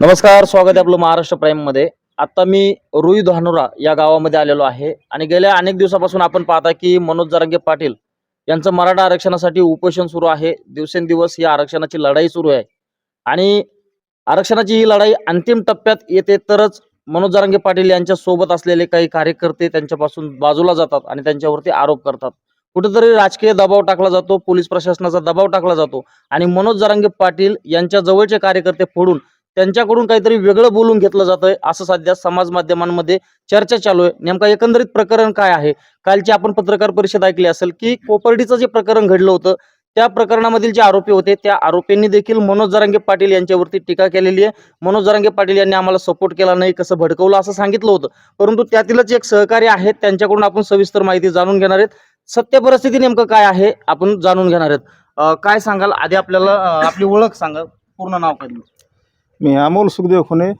नमस्कार स्वागत आहे आपलं महाराष्ट्र प्राईममध्ये. आता मी रुई धानोरा या गावामध्ये आलेलो आहे आणि गेल्या अनेक दिवसापासून आपण पाहता की मनोज जरांगे पाटील यांचं मराठा आरक्षणासाठी उपोषण सुरू आहे. दिवसेंदिवस या आरक्षणाची लढाई सुरू आहे. आणि आरक्षणाची ही लढाई अंतिम टप्प्यात येते तरच मनोज जरांगे पाटील यांच्या सोबत असलेले काही कार्यकर्ते त्यांच्यापासून बाजूला जातात आणि त्यांच्यावरती आरोप करतात. कुठेतरी राजकीय दबाव टाकला जातो पोलीस प्रशासनाचा दबाव टाकला जातो आणि मनोज जरांगे पाटील यांच्या जवळचे कार्यकर्ते फोडून त्यांच्याकडून काहीतरी वेगळं बोलून घेतलं जातंय असं सध्या समाज माध्यमांमध्ये चर्चा चालू आहे. नेमका एकंदरीत प्रकरण काय आहे? कालची आपण पत्रकार परिषद ऐकली असेल की कोपर्डीचं जे प्रकरण घडलं होतं त्या प्रकरणामधील जे आरोपी होते त्या आरोपींनी देखील मनोज जरांगे पाटील यांच्यावरती टीका केलेली आहे. मनोज जरांगे पाटील यांनी आम्हाला सपोर्ट केला नाही कसं भडकवलं असं सांगितलं होतं. परंतु त्यातीलच एक सहकारी आहेत त्यांच्याकडून आपण सविस्तर माहिती जाणून घेणार आहेत. सत्य परिस्थिती नेमकं काय आहे आपण जाणून घेणार आहेत. काय सांगाल? आधी आपल्याला आपली ओळख सांगा. पूर्ण नाव काढलं मी अमोल सुखदेव खुने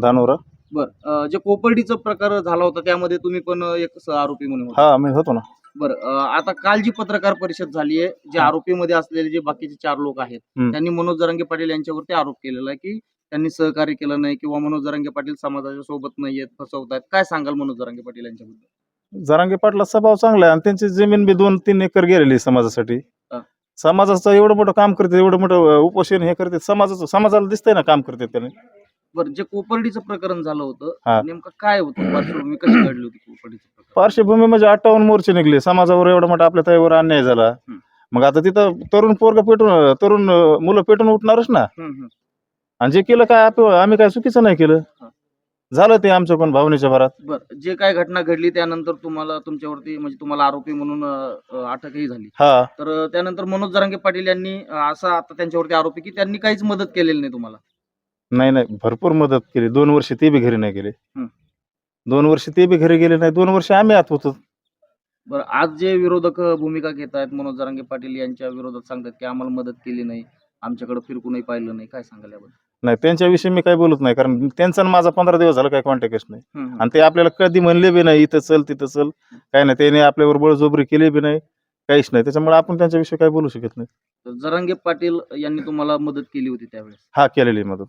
धानोरा बर जे कोपर्डीचा प्रकार झाला होता त्यामध्ये तुम्ही पण एक आरोपी म्हणून होता. हा मी होतो ना बर अं, आता काल जी पत्रकार परिषद झाली आहे जे. आरोपीमध्ये असलेले जे बाकीचे चार लोक आहेत हम्म. त्यांनी मनोज जरांगे पाटील यांच्यावरती आरोप केलेला आहे की त्यांनी सहकार्य केलं नाही किंवा मनोज जरांगे पाटील समाजाच्या सोबत नाहीयेत फसवतायत काय सांगाल मनोज जरांगे पाटील यांच्याबद्दल जरांगे पाटला स्वभाव चांगला आहे आणि त्यांची जमीन बी दोन तीन एकर गेलेली समाजासाठी. समाजाचं एवढं मोठं काम करते एवढं मोठं उपोषण हे करते समाजाचं समाजाला दिसतंय ना काम करते त्याने बरं जे कोपर्डीचं प्रकरण झालं होतं. नेमकं काय होतं पार्श्वभूमी कशी घडली होती कोपर्डीचं प्रकरण पार्श्वभूमी म्हणजे अठ्ठावन्न मोर्चे निघले समाजावर एवढा मोठा आपल्या ताईवर अन्याय झाला हम्म. मग आता तिथं तरुण पोरग पेटून तरुण अं, मुलं पेटून उठणारच ना हम्म, हम्म. आणि जे केलं काय आप- आम्ही काय चुकीचं नाही केलं हा. झालं ते आमच्या कोण भावनेच्या भरात. बरं जे काय घटना घडली त्यानंतर तुम्हाला तुमच्यावरती म्हणजे तुम्हाला आरोपी म्हणून अं, अटकही झाली. हा. तर त्यानंतर मनोज जरांगे पाटील यांनी अं, असा आता त्यांच्यावरती आरोपी की त्यांनी काहीच मदत केलेली नाही तुम्हाला? नाही नाही भरपूर मदत केली. दोन वर्ष ते बी घरी नाही गेले. दोन वर्ष ते बी घरी गेले नाही. दोन वर्ष आम्ही आत होतो. बरं आज जे विरोधक भूमिका घेत आहेत मनोज जरांगे पाटील यांच्या विरोधात सांगतात की आम्हाला मदत केली नाही. आमच्याकडे फिरकूनही पाहिलं नाही. काय सांगाल याबद्दल? नाही त्यांच्याविषयी मी काही बोलत नाही कारण त्यांचा आणि माझा पंधरा दिवस झाला काही कॉन्टॅक्टच नाही. आणि ते आपल्याला कधी म्हणले बी नाही इथं चल तिथं चल. काय नाही त्याने आपल्यावर बळजोबरी केली बी नाही काहीच नाही. त्याच्यामुळे आपण त्यांच्याविषयी काही बोलू शकत नाही. जरांगे पाटील यांनी तुम्हाला मदत केली होती त्यावेळेस? हा केलेली मदत.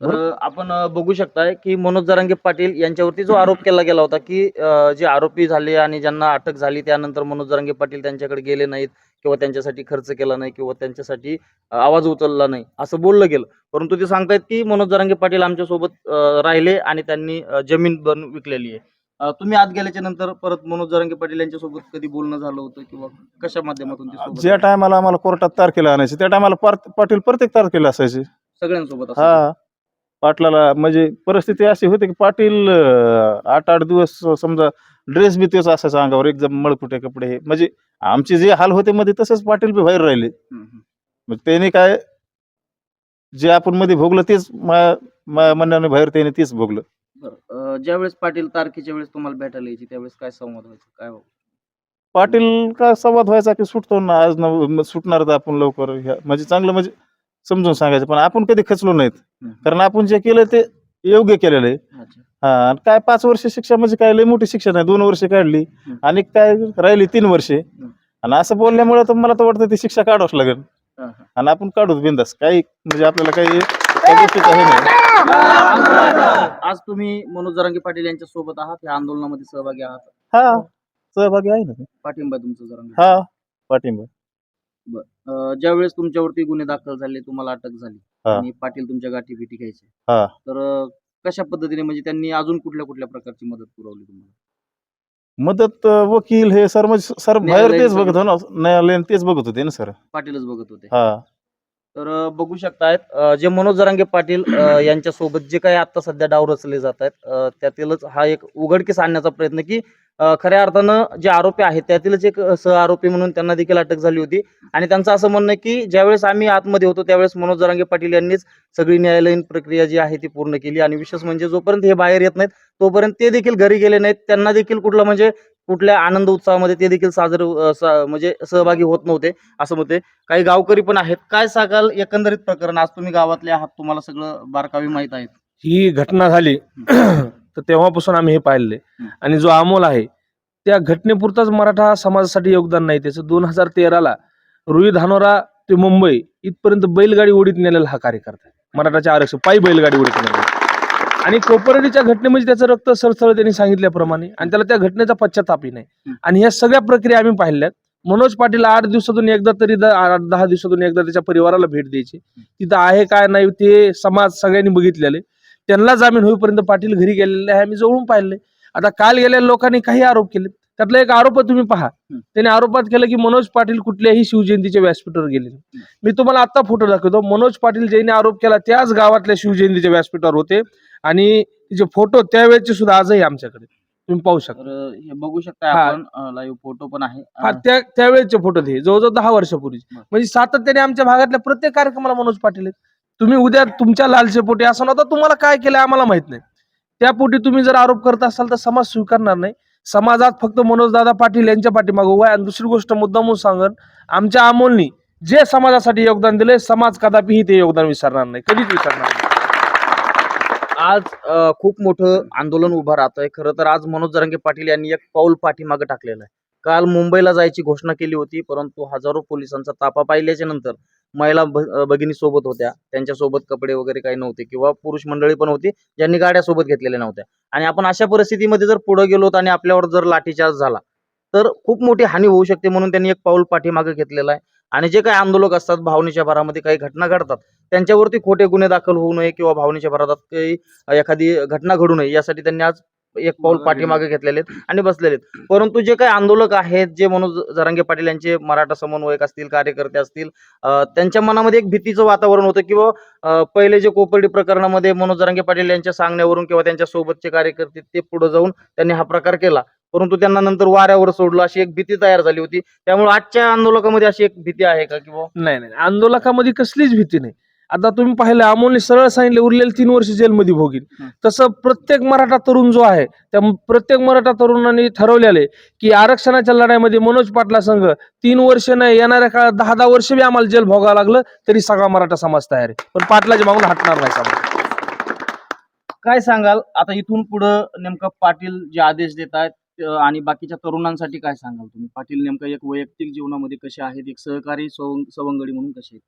तर आपण बघू शकताय की मनोज जरांगे पाटील यांच्यावरती जो आरोप केला गेला होता की अं, जे आरोपी झाले आणि ज्यांना अटक झाली त्यानंतर मनोज जरांगे पाटील त्यांच्याकडे गेले नाहीत किंवा त्यांच्यासाठी खर्च केला नाही किंवा त्यांच्यासाठी आवाज उचलला नाही असं बोललं गेलं. परंतु ते सांगतायत की मनोज जरांगे पाटील आमच्यासोबत राहिले आणि त्यांनी जमीन बन विकलेली आहे. तुम्ही आत गेल्याच्यानंतर परत मनोज जरांगे पाटील यांच्यासोबत कधी बोलणं झालं होतं किंवा कशा माध्यमातून ज्या टायमाला आम्हाला कोर्टात तारखेला आणायचे त्या टायमाला पाटील प्रत्येक तारखेला असायचे. सगळ्यांसोबत? हा. पाटलाला म्हणजे परिस्थिती अशी होती की पाटील आठ आठ दिवस समजा ड्रेस बी तेच असायचा अंगावर एकदम मळकुटे कपडे हे म्हणजे आमचे जे हाल होते मध्ये तसेच पाटील बी बाहेर राहिले. मग त्याने काय जे आपण मध्ये भोगलं तेच म्हणण्याने बाहेर त्याने तेच भोगलं ज्यावेळेस पाटील तारखेच्या वेळेस तुम्हाला भेटायला यायची त्यावेळेस काय संवाद व्हायचा काय हो? पाटील का संवाद व्हायचा की सुटतो ना आज न सुटणार तर आपण लवकर ह्या- म्हणजे चांगलं म्हणजे समजून सांगायचं पण आपण कधी खचलो नाहीत. कारण आपण जे केलं ते योग्य केलेलं आहे. अच्छा. हा आणि काय पाच वर्ष शिक्षा म्हणजे काय लय मोठी शिक्षा नाही दोन वर्ष काढली. आणि काय राहिली तीन वर्षे. आणि असं बोलल्यामुळे तर मला तर वाटतं ती शिक्षा काढावंच लागेल. हा, हा. आणि आपण काढूच बिंदास. काही म्हणजे आपल्याला काही आज तुम्ही मनोज जरांगे पाटील यांच्या सोबत आहात या आंदोलनामध्ये सहभागी आहात. हा सहभागी आहे ना. पाठिंबा तुमचा जरांगे. हा पाठिंबा अं, ज्यावेळेस तुमच्यावरती गुन्हे दाखल झाले तुम्हाला अटक झाली हा. आणि पाटील तुमच्या गाठी भेटी घ्यायचे हा. तर अं, कशा पद्धतीने म्हणजे त्यांनी अजून कुठल्या कुठल्या प्रकारची मदत पुरवली तुम्हाला? मदत अं, वकील हे सर म्हणजे सर बाहेर न्यायालयीन तेच बघत हो ना न्यायालयीन तेच बघत होते ना सर? पाटीलच बघत होते. हा. तर बघू शकतायत जे मनोज जरांगे पाटील यांच्यासोबत यांच्या सोबत जे काही आता सध्या डाव रचले जात आहेत त्यातीलच हा एक उघडकीस आणण्याचा प्रयत्न की खऱ्या अर्थानं जे आरोपी आहेत त्यातीलच एक सह आरोपी म्हणून त्यांना देखील अटक झाली होती. आणि त्यांचं असं म्हणणं की ज्यावेळेस आम्ही आतमध्ये होतो त्यावेळेस मनोज जरांगे पाटील यांनीच सगळी न्यायालयीन प्रक्रिया जी आहे ती पूर्ण केली. आणि विशेष म्हणजे जोपर्यंत हे बाहेर येत नाहीत तोपर्यंत ते देखील घरी गेले नाहीत. त्यांना देखील कुठलं म्हणजे कुठल्या आनंद उत्सवामध्ये ते देखील साजरे स- म्हणजे सहभागी होत नव्हते असं मते काही गावकरी पण आहेत. काय सांगाल एकंदरीत प्रकरण? आज तुम्ही गावातले आहात तुम्हाला सगळं बारकावी माहीत आहेत. ही घटना झाली तर तेव्हापासून आम्ही हे पाहिले आणि जो अमोल आहे त्या घटनेपुरताच मराठा समाजासाठी योगदान नाही. त्याचं दोन हजार तेराला रुई धानोरा ते मुंबई इथपर्यंत बैलगाडी ओढीत नेलेला हा कार्यकर्ता आहे. मराठाचे आरक्षण पायी बैलगाडी उडत आणि कोपर्डीच्या घटनेमध्ये त्याचं रक्त सरसळ त्यांनी सांगितल्याप्रमाणे आणि त्याला त्या घटनेचा पश्चातापही नाही. आणि ह्या सगळ्या प्रक्रिया आम्ही पाहिल्यात. मनोज पाटील आठ दिवसातून एकदा तरी आठ दहा दिवसातून एकदा त्याच्या परिवाराला भेट द्यायची. तिथं आहे काय नाही ते समाज सगळ्यांनी बघितलेले त्यांना जामीन होईपर्यंत पाटील घरी गेलेले आहे आम्ही जवळून पाहिले आता काल गेलेल्या लोकांनी काही आरोप केले त्यातला एक आरोप तुम्ही पहा. त्याने आरोपात केलं की मनोज पाटील कुठल्याही शिवजयंतीच्या व्यासपीठावर गेले. मी तुम्हाला आता फोटो दाखवतो. मनोज पाटील ज्यांनी आरोप केला त्याच गावातल्या शिवजयंतीच्या व्यासपीठावर होते. आणि जे फोटो त्यावेळेचे सुद्धा आजही आमच्याकडे तुम्ही पाहू शकता. हे बघू शकता. आपण लाईव्ह फोटो पण आहे. हा त्या त्यावेळेचे फोटो ते जवळजवळ दहा वर्षापूर्वी. म्हणजे सातत्याने आमच्या भागातल्या प्रत्येक कार्यक्रमाला मनोज पाटील आहेत. तुम्ही उद्या तुमच्या लालचे पोटी असं नव्हतं तुम्हाला काय केलं आम्हाला माहीत नाही. त्या पोटी तुम्ही जर आरोप करत असाल तर समाज स्वीकारणार नाही. समाजात फक्त मनोजदादा पाटील यांच्या पाठीमागं उभा आणि दुसरी गोष्ट मुद्दामून सांगन आमच्या अमोलनी जे समाजासाठी योगदान दिले समाज कदापिही ते योगदान विसरणार नाही. कधीच विसरणार नाही. आज खूप मोठं आंदोलन उभं राहतंय. खरं तर आज मनोज जरांगे पाटील यांनी एक पाऊल पाठीमागे टाकलेलं आहे. काल मुंबईला जायची घोषणा केली होती परंतु हजारो पोलिसांचा तापा पाहिल्याच्या नंतर महिला भ- भगिनी सोबत होत्या. त्यांच्यासोबत कपडे वगैरे काही नव्हते किंवा पुरुष मंडळी पण होती ज्यांनी गाड्या सोबत घेतलेल्या नव्हत्या. आणि आपण अशा परिस्थितीमध्ये जर पुढे गेलो आणि आपल्यावर जर लाठीचार्ज झाला तर खूप मोठी हानी होऊ शकते म्हणून त्यांनी एक पाऊल पाठीमागे घेतलेला आहे. आणि जे काही आंदोलक असतात भावनेच्या भरामध्ये काही घटना घडतात त्यांच्यावरती खोटे गुन्हे दाखल होऊ नये किंवा भावनेच्या भरात काही एखादी घटना घडू नये यासाठी त्यांनी आज एक पाऊल पाठीमागे घेतलेले आहेत आणि बसलेले आहेत परंतु जे काही आंदोलक आहेत जे मनोज जरांगे पाटील यांचे मराठा समन्वयक असतील कार्यकर्ते असतील त्यांच्या मनामध्ये एक भीतीचं वातावरण होतं किंवा पहिले जे कोपर्डी प्रकरणामध्ये मनोज जरांगे पाटील यांच्या सांगण्यावरून किंवा त्यांच्या सोबतचे कार्यकर्ते ते पुढे जाऊन त्यांनी हा प्रकार केला. परंतु त्यांना नंतर वाऱ्यावर सोडलं अशी एक भीती तयार झाली होती. त्यामुळे आजच्या आंदोलकामध्ये अशी एक भीती आहे का किंवा? नाही नाही. आंदोलकामध्ये कसलीच भीती नाही. आता तुम्ही पाहिलं अमोलने सरळ सांगितले उरलेले तीन वर्ष जेलमध्ये भोगील. तसं प्रत्येक मराठा तरुण जो आहे त्या प्रत्येक मराठा तरुणांनी ठरवलेलं की आरक्षणाच्या लढाईमध्ये मनोज पाटला संघ तीन वर्ष नाही येणाऱ्या काळात दहा दहा वर्ष बी आम्हाला जेल भोगावं लागलं तरी सगळा मराठा समाज तयार आहे. पण पाटलाच्या मागून हटणार नाही समाज. काय सांगाल? आता इथून पुढं नेमकं पाटील जे आदेश देत आहेत आणि बाकीच्या तरुणांसाठी काय सांगाल तुम्ही? पाटील नेमकं एक वैयक्तिक जीवनामध्ये कसे आहेत? एक सहकारी सवंग सवंगडी म्हणून कसे आहेत?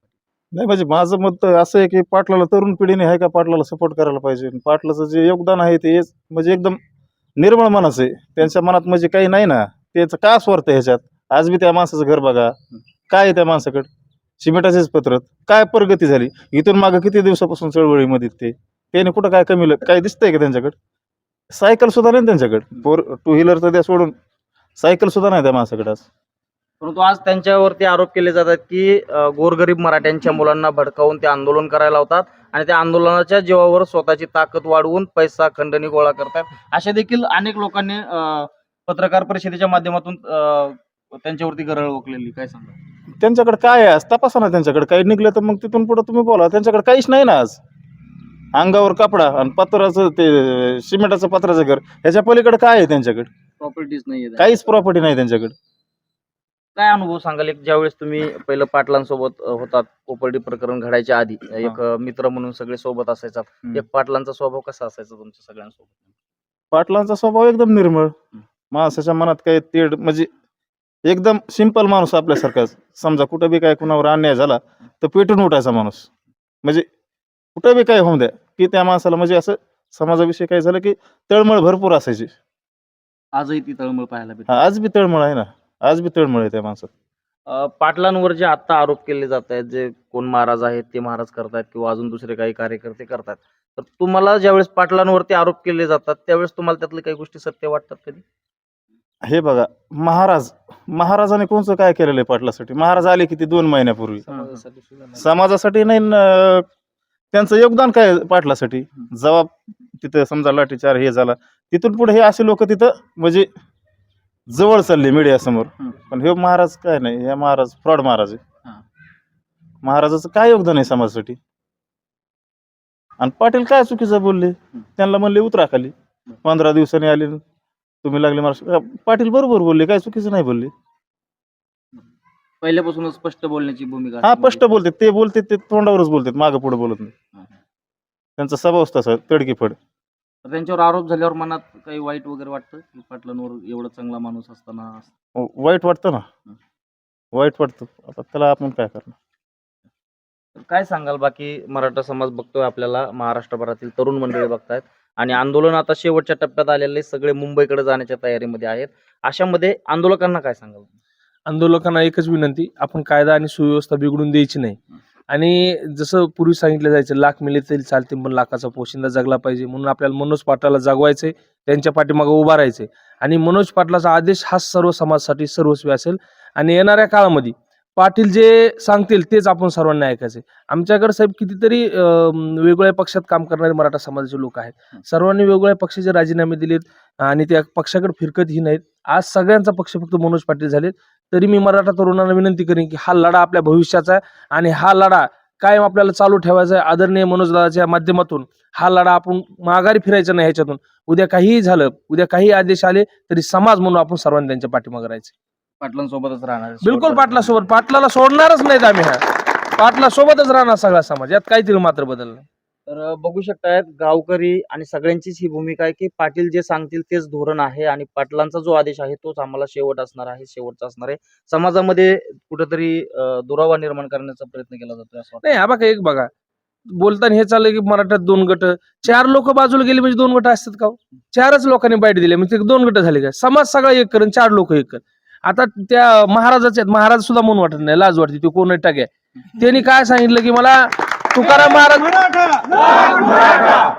नाही म्हणजे माझं मत असं आहे की पाटलाला तरुण पिढीने आहे का पाटलाला सपोर्ट करायला पाहिजे? पाटलाचं जे योगदान आहे ते म्हणजे एकदम निर्मळ मनाचं आहे. त्यांच्या मनात म्हणजे काही नाही ना. त्याचं का स्वार्थ आहे ह्याच्यात? आज बी त्या माणसाचं घर बघा. काय आहे त्या माणसाकडे? सिमेंटाचेच पत्रत. काय प्रगती झाली? इथून मागं किती दिवसापासून चळवळीमध्ये ते? त्याने कुठं काय कमी काय दिसतंय का त्यांच्याकडे? सायकल सुद्धा नाही त्यांच्याकडे. फोर टू व्हीलर तर त्या सोडून. सायकल सुद्धा नाही त्या माणसाकडे आज. परंतु आज त्यांच्यावरती आरोप केले जातात की अं, गोरगरीब मराठ्यांच्या मुलांना भडकावून ते आंदोलन करायला लावतात आणि त्या आंदोलनाच्या जीवावर स्वतःची ताकद वाढवून पैसा खंडणी गोळा करतात अशा देखील अनेक लोकांनी अं, पत्रकार परिषदेच्या माध्यमातून अं, त्यांच्यावरती गरळ ओकलेली. काय सांगा त्यांच्याकडे काय आहे? आज तपासा ना त्यांच्याकडे. काही निघलं तर मग तिथून पुढे तुम्ही बोला. त्यांच्याकडे काहीच नाही ना आज. अंगावर कपडा आणि पत्राचं ते सिमेंटाचं पत्राचं घर. ह्याच्या पलीकडे काय आहे त्यांच्याकडे? प्रॉपर्टीज नाही काहीच प्रॉपर्टी नाही त्यांच्याकडे. काय अनुभव सांगाल? एक ज्यावेळेस तुम्ही पहिलं पाटलांसोबत अ, होतात कोपर्डी प्रकरण घडायच्या आधी एक अ, मित्र म्हणून सगळे सोबत असायचा. हम्म. एक पाटलांचा स्वभाव कसा असायचा तुमच्या सगळ्यांसोबत? पाटलांचा स्वभाव एकदम निर्मळ. माणसाच्या मनात काही तेड म्हणजे एकदम सिंपल माणूस आपल्यासारखाच समजा कुठं बी काय कुणावर अन्याय झाला तर पेटून उठायचा माणूस. म्हणजे कुठं बी काय होऊन द्या की त्या माणसाला म्हणजे असं समाजाविषयी काय झालं की तळमळ भरपूर असायची. आजही ती तळमळ पाहायला भेटते. हा, आज बी तळमळ आहे ना. आज बी तळमळ आहे त्या माणसात. अ, पाटलांवर जे आता आरोप केले जात आहेत जे कोण महाराज आहेत ते महाराज करतायत किंवा अजून दुसरे काही कार्यकर्ते करतात. तर तुम्हाला ज्यावेळेस पाटलांवरती आरोप केले जातात त्यावेळेस तुम्हाला त्यातल्या काही गोष्टी सत्य वाटतात कधी? हे बघा महाराज महाराजाने कोणचं काय केलेलं आहे पाटलासाठी? महाराज आले किती दोन महिन्यापूर्वी. समाजासाठी नाही. न, त्यांचं योगदान काय आहे पाटलासाठी? जेव्हा तिथं समजा लाठीचार हे झाला तिथून पुढे हे असे लोक तिथं म्हणजे जवळ चालले मीडिया समोर. पण हे महाराज काय नाही हे महाराज फ्रॉड महाराज आहे. हा. महाराजाचं काय योगदान आहे समाजासाठी? आणि पाटील काय चुकीचं बोलले? त्यांना म्हणले उतरा खाली. पंधरा दिवसांनी आले. तुम्ही लागले महाराष्ट्र पाटील बरोबर बोलले काय चुकीचं नाही बोलले. पहिल्यापासूनच स्पष्ट बोलण्याची भूमिका हा असते स्पष्ट बोलते. ते बोलते ते तोंडावरच बोलतात मागं पुढे बोलत नाही. म्हणजे. त्यांचा स्वभावच तसा तडकीफड. तर त्यांच्यावर आरोप झाल्यावर मनात काही वाईट वगैरे वाटतं? की पाटलांवर एवढा चांगला माणूस असताना वाईट वाटतं ना. वाईट वाटतं. आता त्याला आपण काय करणार? काय सांगाल? बाकी मराठा समाज बघतोय आपल्याला. महाराष्ट्रभरातील तरुण मंडळी बघतायत. आणि आंदोलन आता शेवटच्या टप्प्यात आलेले सगळे मुंबईकडे जाण्याच्या तयारीमध्ये आहेत. अशामध्ये आंदोलकांना काय सांगाल? आंदोलकांना एकच विनंती. आपण कायदा आणि सुव्यवस्था बिघडून द्यायची नाही. आणि जसं पूर्वी सांगितलं जायचं लाख मिले तरी चालते पण लाखाचा पोशिंदा जगला पाहिजे. म्हणून आपल्याला मनोज पाटलाला जगवायचे त्यांच्या पाठीमागं उभा राहायचे आणि मनोज पाटलाचा आदेश हा सर्व समाजासाठी सर्वस्वी असेल. आणि येणाऱ्या काळामध्ये पाटील जे सांगतील तेच आपण सर्वांना ऐकायचे आमच्याकडे साहेब कितीतरी वेगवेगळ्या पक्षात काम करणारे मराठा समाजाचे लोक आहेत. सर्वांनी वेगवेगळ्या पक्षाचे राजीनामे दिलेत. आणि त्या पक्षाकडे फिरकतही नाहीत. आज सगळ्यांचा पक्ष फक्त मनोज पाटील झालेत. तरी मी मराठा तरुणांना विनंती करेन की हा लढा आपल्या भविष्याचा आहे आणि हा लढा कायम आपल्याला चालू ठेवायचा आहे. आदरणीय मनोज दादाच्या माध्यमातून हा लढा आपण माघारी फिरायचा नाही ह्याच्यातून. उद्या काहीही झालं उद्या काही आदेश आले तरी समाज म्हणून आपण सर्वांनी त्यांच्या पाठीमागे राहायचं. पाटलांसोबतच राहणार बिलकुल. पाटलासोबत. पाटलाला सोडणारच नाहीत आम्ही हा पाटला सोबतच राहणार सगळा समाज. यात काहीतरी मात्र बदल नाही तर बघू शकतायत गावकरी आणि सगळ्यांचीच ही भूमिका आहे की पाटील जे सांगतील तेच धोरण आहे आणि पाटलांचा जो आदेश आहे तोच आम्हाला शेवट असणार आहे शेवटचा असणार आहे. समाजामध्ये कुठेतरी दुरावा निर्माण करण्याचा प्रयत्न केला जातोय असं वाटतं नाही हा बघा एक बघा. बोलताना हे चाललंय की मराठ्यात दोन गट चार लोक बाजूला गेले म्हणजे दोन गट असतात का हो? चारच लोकांनी बाईट दिले म्हणजे ते दोन गट झाले का? समाज सगळा एक कर आणि चार लोक एक कर आता त्या महाराजाचे आहेत महाराज सुद्धा म्हणून वाटत नाही लाज वाटते तो कोण टाक्या. त्यांनी काय सांगितलं की मला तुकाराम महाराज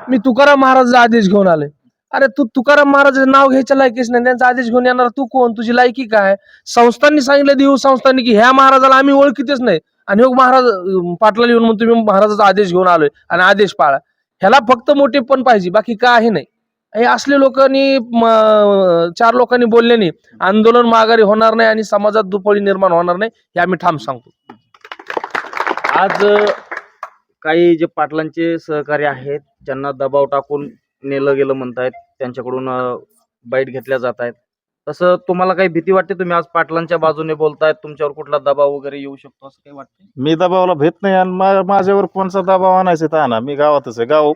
मी तुकाराम महाराजाचा आदेश घेऊन आलोय. अरे तू तुकाराम महाराजाचं नाव घ्यायच्या लायकीच नाही. त्यांचा आदेश घेऊन येणार तू कोण? तुझी लायकी काय? संस्थांनी सांगितलं देऊ संस्थांनी की ह्या महाराजाला आम्ही ओळखीतच नाही. आणि हो महाराज अं, पाटलाला येऊन म्हणून तुम्ही महाराजाचा आदेश घेऊन आलोय. आणि आदेश पाळा. ह्याला फक्त मोठे पण पाहिजे बाकी काही नाही. हे असले लोकांनी चार लोकांनी बोलल्याने आंदोलन माघारी होणार नाही आणि समाजात दुपळी निर्माण होणार नाही हे आम्ही ठाम सांगतो. आज काही जे पाटलांचे सहकारी आहेत ज्यांना दबाव टाकून नेलं गेलं म्हणतायत त्यांच्याकडून बाईट घेतल्या जात आहेत तसं तुम्हाला काही भीती वाटते? तुम्ही आज पाटलांच्या बाजूने बोलतायत तुमच्यावर कुठला दबाव वगैरे येऊ शकतो असं काही वाटतं मी दबावाला भेट नाही आणि मा- माझ्यावर कोणचा दबाव आणायचा तर आणा. मी गावातच आहे गाव.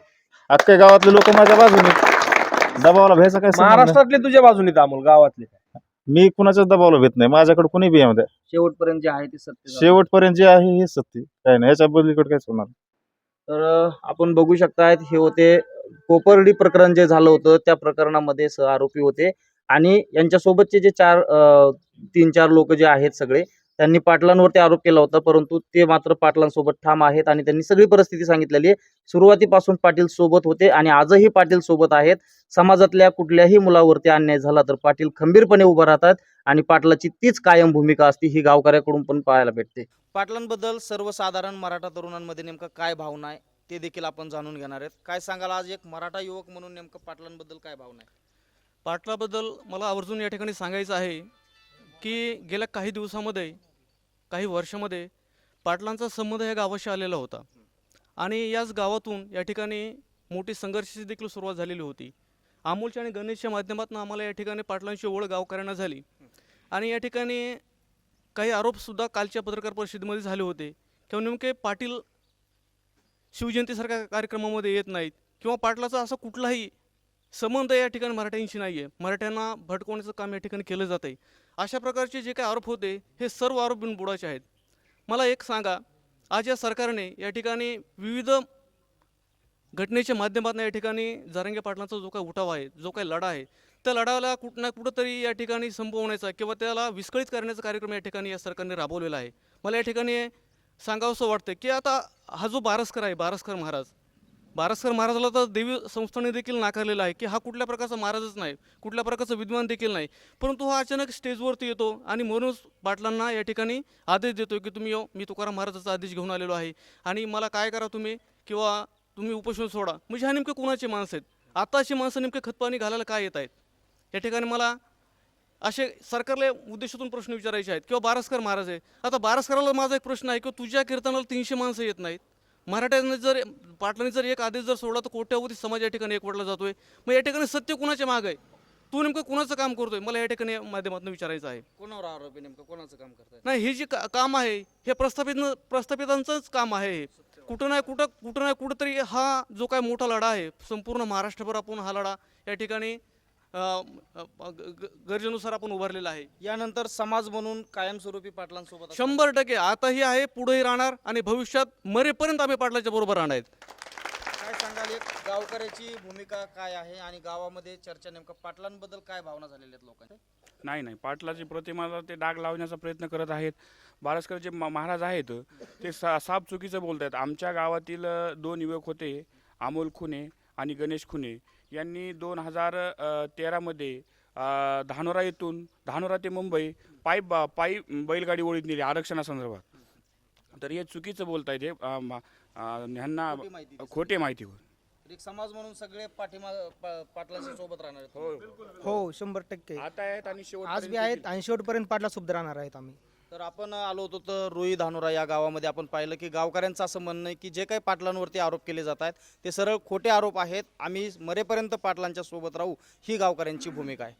अख्ख्या गावातले लोक माझ्या बाजूने दबावाला भ्यायचा काय संबंध? नाही. महाराष्ट्रातले तुझ्या बाजूने आहेत अमोल गावातले. मी कुणाच्याच दबावाला भेट नाही. माझ्याकडे कोणी बी येऊ द्या. शेवटपर्यंत जे आहे ते सत्य. शेवटपर्यंत जे आहे हे सत्य. काय नाही याच्या बदलीकडे काहीच होणार नाही. तर आपण बघू शकतायत हे होते कोपर्डी प्रकरण जे झालं होतं त्या प्रकरणामध्ये सह आरोपी होते. आणि यांच्यासोबतचे जे चार तीन चार लोक जे आहेत सगळे त्यांनी पाटलांवरती आरोप केला होता परंतु ते मात्र पाटलांसोबत ठाम आहेत आणि त्यांनी सगळी परिस्थिती सांगितलेली आहे. सुरुवातीपासून पाटील सोबत होते आणि आजही पाटील सोबत आहेत. समाजातल्या कुठल्याही मुलावरती अन्याय झाला तर पाटील खंबीरपणे उभं राहतात. आणि पाटलाची तीच कायम भूमिका असते ही गावकऱ्याकडून पण पाहायला भेटते. पाटलांबद्दल सर्वसाधारण मराठा तरुणांमध्ये नेमकं काय भावना आहे ते देखील आपण जाणून घेणार आहेत. काय सांगाल आज एक मराठा युवक म्हणून नेमकं पाटलांबद्दल काय भावना आहे? पाटलाबद्दल मला आवर्जून या ठिकाणी सांगायचं आहे की गेल्या काही दिवसामध्ये काही वर्षामध्ये पाटलांचा संबंध या गावाशी आलेला होता. आणि याच गावातून या ठिकाणी मोठी संघर्षाची देखील सुरुवात झालेली होती. अमोलच्या आणि गणेशच्या माध्यमातून आम्हाला या ठिकाणी पाटलांची ओळख गावकऱ्यांना झाली. आणि या ठिकाणी काही आरोपसुद्धा कालच्या पत्रकार परिषदेमध्ये झाले होते. किंवा नेमके पाटील शिवजयंतीसारख्या कार्यक्रमामध्ये येत नाहीत. किंवा पाटलाचा असा कुठलाही संबंध या ठिकाणी मराठ्यांशी नाही आहे मराठ्यांना भटकवण्याचं काम या ठिकाणी केलं जातं आहे अशा प्रकारचे जे काही आरोप होते हे सर्व आरोप बिनबुडाचे आहेत. मला एक सांगा आज या सरकारने या ठिकाणी विविध घटनेच्या माध्यमातून या ठिकाणी जारंगे पाटलांचा जो काही उठाव आहे जो काही लढा आहे त्या लढाला कुठं ना कुठंतरी या ठिकाणी संपवण्याचा किंवा त्याला विस्कळीत करण्याचा कार्यक्रम या ठिकाणी या सरकारने राबवलेला आहे. मला या ठिकाणी सांगावंसं वाटतं की आता हा जो बारसकर आहे बारसकर महाराज बारसकर महाराजाला तर देवी संस्थाने देखील नाकारलेला आहे की हा कुठल्या प्रकारचा महाराजच नाही कुठल्या प्रकारचा विद्वान देखील नाही. परंतु हा अचानक स्टेजवरती येतो आणि म्हणूनच पाटलांना या ठिकाणी आदेश देतो की तुम्ही यो मी तुकाराम महाराजाचा आदेश घेऊन आलेलो आहे. आणि मला काय करा तुम्ही किंवा तुम्ही उपोषण सोडा. म्हणजे ह्या नेमके कोणाचे माणसं आहेत? आताची माणसं नेमके खतपाणी घालायला काय येत आहेत? या ठिकाणी मला असे सरकारला उद्देशातून प्रश्न विचारायचे आहेत. किंवा बारसकर महाराज आहे. आता बारसकराला माझा एक प्रश्न आहे किंवा तुझ्या कीर्तनाला तीनशे माणसं येत नाहीत. मराठ्याने जर पाटलांनी जर एक आदेश जर सोडला तर कोट्यावधी समाज या ठिकाणी एकवटला जातोय. मग या ठिकाणी सत्य कुणाच्या माग आहे? तू नेमकं कुणाचं काम करतोय? मला या ठिकाणी माध्यमातून विचारायचं आहे. कोणावर आरोप आहे नेमकं? कोणाचं काम करताय? नाही हे जे का- काम आहे हे प्रस्थापित प्रस्थापितांचंच काम आहे. हे कुठं नाही कुठं कुठं नाही कुठंतरी हा जो काय मोठा लढा आहे संपूर्ण महाराष्ट्रभर आपण हा लढा या ठिकाणी गरजेनुसार आपण उभारलेला आहे. यानंतर समाज म्हणून कायमस्वरूपी पाटलांसोबत. शंभर टक्के. आताही आहे पुढेही राहणार आणि भविष्यात मरेपर्यंत आम्ही पाटलाच्या बरोबर राहणार आहेत. काय सांगाल एक गावकऱ्याची भूमिका काय आहे आणि गावामध्ये चर्चा नेमकं पाटलांबद्दल काय भावना झालेल्या आहेत लोकांच्या? नाही नाही. पाटलाची प्रतिमाला ते डाग लावण्याचा प्रयत्न करत आहेत. बारसकर जे म- महाराज आहेत ते सा साप चुकीचं बोलत आहेत आमच्या गावातील दोन युवक होते अमोल खुने आणि गणेश खुने. यांनी दोन हजार तेरामध्ये धानोरा येथून धानोरा ते मुंबई पायी बा पायी बैलगाडी ओळीत नेली आरक्षणासंदर्भात. तर हे चुकीचं बोलत हे अ, ह्यांना खोटी माहिती माहितीवर एक समाज म्हणून सगळे पाठिंबा पा- पाटलांच्या सोबत राहणार आहेत. हो. हो शंभर टक्के. आता आहेत आणि शेवट आज बी आहेत आणि शेवटपर्यंत पाटला सुद्धा राहणार आहेत आम्ही. तर आपण आलो होतो तर रुई धानोरा या गावामध्ये. आपण पाहिलं की गावकऱ्यांचं असं म्हणणं आहे की जे काही पाटलांवरती आरोप केले जात आहेत ते सरळ खोटे आरोप आहेत. आम्ही मरेपर्यंत पाटलांच्या सोबत राहू ही गावकऱ्यांची भूमिका आहे.